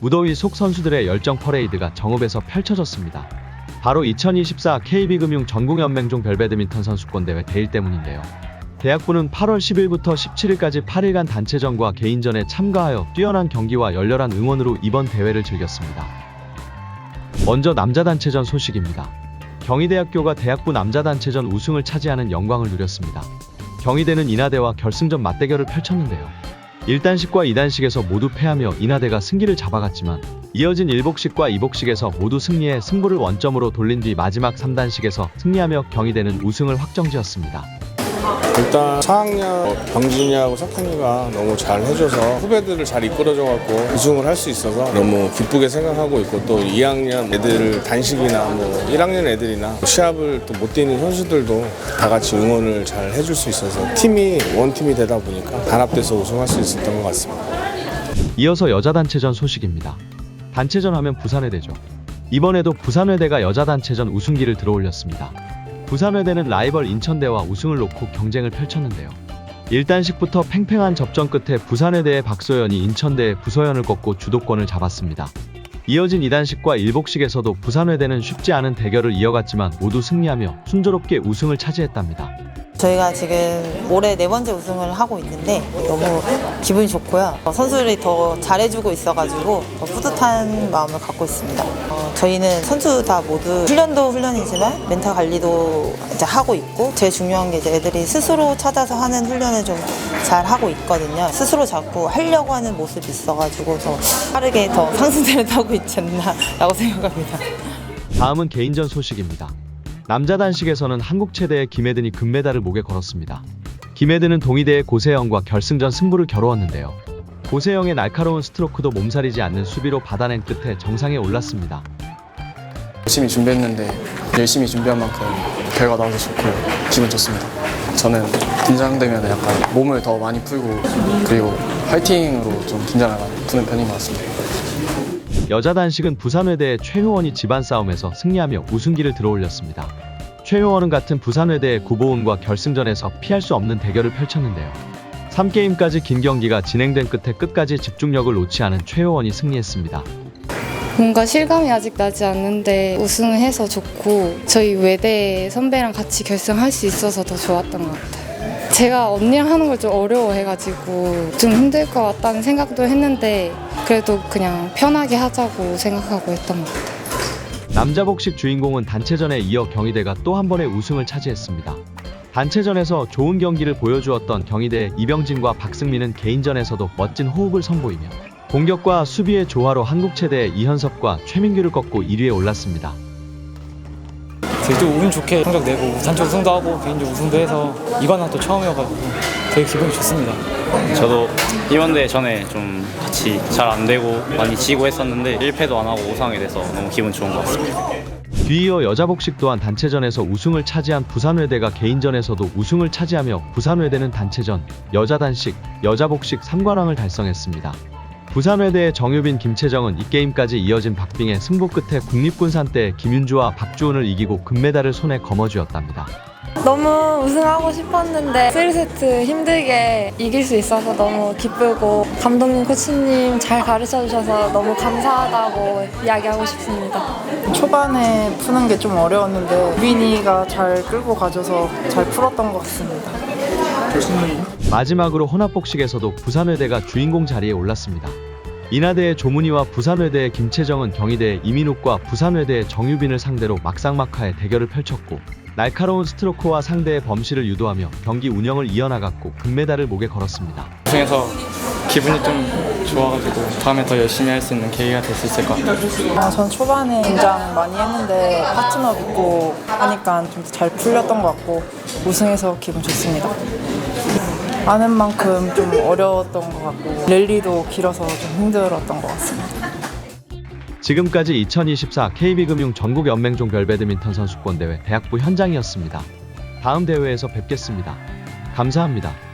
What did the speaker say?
무더위 속 선수들의 열정 퍼레이드가 정읍에서 펼쳐졌습니다. 바로 2024 KB금융 전국연맹종 별배드민턴 선수권 대회 대일 때문인데요. 대학부는 8월 10일부터 17일까지 8일간 단체전과 개인전에 참가하여 뛰어난 경기와 열렬한 응원으로 이번 대회를 즐겼습니다. 먼저 남자 단체전 소식입니다. 경희대학교가 대학부 남자 단체전 우승을 차지하는 영광을 누렸습니다. 경희대는 인하대와 결승전 맞대결을 펼쳤는데요. 1단식과 2단식에서 모두 패하며 인하대가 승기를 잡아갔지만 이어진 1복식과 2복식에서 모두 승리해 승부를 원점으로 돌린 뒤 마지막 3단식에서 승리하며 경희대는 우승을 확정지었습니다. 일단 4학년 병진이하고 석현이가 너무 잘 해줘서 후배들을 잘 이끌어줘갖고 우승을 할 수 있어서 너무 기쁘게 생각하고 있고 또 2학년 애들 단식이나 뭐 1학년 애들이나 시합을 또 못 뛰는 선수들도 다 같이 응원을 잘 해줄 수 있어서 팀이 원팀이 되다 보니까 단합돼서 우승할 수 있었던 것 같습니다. 이어서 여자 단체전 소식입니다. 단체전 하면 부산외대죠. 이번에도 부산외대가 여자 단체전 우승기를 들어올렸습니다. 부산외대는 라이벌 인천대와 우승을 놓고 경쟁을 펼쳤는데요. 1단식부터 팽팽한 접전 끝에 부산외대의 박소연이 인천대의 부서연을 꺾고 주도권을 잡았습니다. 이어진 2단식과 1복식에서도 부산외대는 쉽지 않은 대결을 이어갔지만 모두 승리하며 순조롭게 우승을 차지했답니다. 저희가 지금 올해 네 번째 우승을 하고 있는데 너무 기분이 좋고요. 어, 선수들이 더 잘해주고 있어가지고 더 뿌듯한 마음을 갖고 있습니다. 어, 저희는 선수 다 모두 훈련도 훈련이지만 멘탈 관리도 이제 하고 있고 제일 중요한 게 이제 애들이 스스로 찾아서 하는 훈련을 좀 잘 하고 있거든요. 스스로 자꾸 하려고 하는 모습이 있어가지고 더 빠르게 더 상승세를 타고 있지 않나라고 생각합니다. 다음은 개인전 소식입니다. 남자 단식에서는 한국 최대의 김혜든이 금메달을 목에 걸었습니다. 김혜든은 동의대의 고세영과 결승전 승부를 겨루었는데요. 고세영의 날카로운 스트로크도 몸살이지 않는 수비로 받아낸 끝에 정상에 올랐습니다. 열심히 준비했는데 열심히 준비한 만큼 결과 나와서 좋고 기분 좋습니다. 저는 긴장되면 약간 몸을 더 많이 풀고 그리고 화이팅으로 좀 긴장을 푸는 편인 것 같습니다. 여자 단식은 부산외대의 최효원이 집안 싸움에서 승리하며 우승기를 들어올렸습니다. 최효원은 같은 부산외대의 구보은과 결승전에서 피할 수 없는 대결을 펼쳤는데요. 3게임까지 긴 경기가 진행된 끝에 끝까지 집중력을 놓지 않은 최효원이 승리했습니다. 뭔가 실감이 아직 나지 않는데 우승을 해서 좋고 저희 외대 선배랑 같이 결승할 수 있어서 더 좋았던 것 같아요. 제가 언니랑 하는 걸 좀 어려워해가지고 좀 힘들 것 같다는 생각도 했는데 그래도 그냥 편하게 하자고 생각하고 했던 것 같아요. 남자 복식 주인공은 단체전에 이어 경희대가 또 한 번의 우승을 차지했습니다. 단체전에서 좋은 경기를 보여주었던 경희대 이병진과 박승민은 개인전에서도 멋진 호흡을 선보이며 공격과 수비의 조화로 한국 최대의 이현섭과 최민규를 꺾고 1위에 올랐습니다. 되게 또운 좋게 성적 내고 단체 우승도 하고 개인적 우승도 해서 이관왕 또 처음이어가지고 되게 기분이 좋습니다. 저도 이번 대회 전에 좀 같이 잘 안 되고 많이 지고 했었는데 1패도 안 하고 우상하게 돼서 너무 기분 좋은 것 같습니다. 뒤이어 여자 복식 또한 단체전에서 우승을 차지한 부산외대가 개인전에서도 우승을 차지하며 부산외대는 단체전, 여자 단식, 여자 복식 3관왕을 달성했습니다. 부산외대의 정유빈, 김채정은 이 게임까지 이어진 박빙의 승부 끝에 국립군산대 김윤주와 박주은을 이기고 금메달을 손에 거머쥐었답니다. 너무 우승하고 싶었는데 3세트 힘들게 이길 수 있어서 너무 기쁘고 감독님, 코치님 잘 가르쳐 주셔서 너무 감사하다고 이야기하고 싶습니다. 초반에 푸는 게 좀 어려웠는데 유빈이가 잘 끌고 가줘서 잘 풀었던 것 같습니다. 마지막으로 혼합복식에서도 부산외대가 주인공 자리에 올랐습니다. 인하대의 조문희와 부산외대의 김채정은 경희대의 이민욱과 부산외대의 정유빈을 상대로 막상막하의 대결을 펼쳤고 날카로운 스트로크와 상대의 범실을 유도하며 경기 운영을 이어나갔고 금메달을 목에 걸었습니다. 우승해서 기분이 좀 좋아가지고 다음에 더 열심히 할 수 있는 계기가 될 수 있을 것 같아요. 아, 전 초반에 긴장 많이 했는데 파트너 믿고 하니까 좀 잘 풀렸던 것 같고 우승해서 기분 좋습니다. 아는 만큼 좀 어려웠던 것 같고 랠리도 길어서 좀 힘들었던 것 같습니다. 지금까지 2024 KB금융 전국연맹종 별배드민턴 선수권 대회 대학부 현장이었습니다. 다음 대회에서 뵙겠습니다. 감사합니다.